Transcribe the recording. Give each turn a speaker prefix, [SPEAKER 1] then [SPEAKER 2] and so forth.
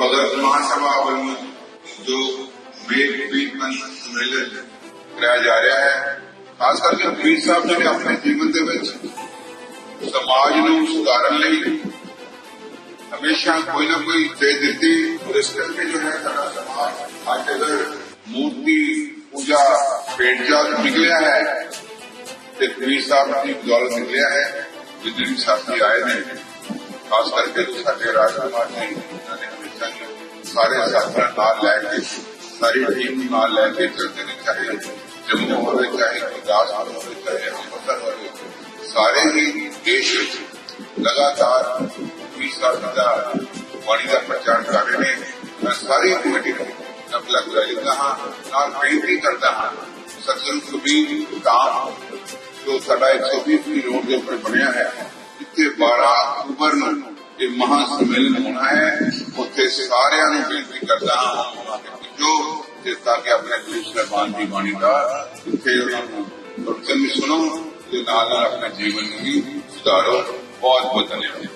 [SPEAKER 1] Father Mahasabha Avalmi جو میک بیٹ من سمیلن کرایا جا رہا ہے۔ خاص کر کے حمید صاحب نے اپنے جیون دے وچ سماج نو سدھارن لئی ہمیشہ کوئی نہ کوئی دے دیتی۔ اور اس کر کے جو ہے سماج آج اگر مورتی پوجا پیٹ جا نکلیا ہے۔ تے صاحب کی نکلیا ہے جتنے بھی ساتھی آئے نے، خاص کر کے جو راج جی، نے ہمیشہ سارے ساتھ لے کے، ساری ٹیم نال لے کے چلتے ہیں۔ چاہے جموں ہو چاہے گرداس ہو چاہے امرتسر ہو سارے ہی دیش لگاتار پانی کا پرچار کر رہے ہیں۔ میں ساری کمیٹی کو كر لیتا ہوں اور بینتی کرتا ہاں۔ سكسن خبھی كام جو سا ایک سو بھی روڈ کے اوپر بنیا ہے، اتنے بارہ اکتوبر نو یہ مہا سمیلن ہونا ہے۔ سارا نو بےنتی کرتا ہوں جو تاکہ اپنے گرو صاحبان کی بانی کا سنو اپنا جیون بھی سدھارو بہت بہت دھنیہ۔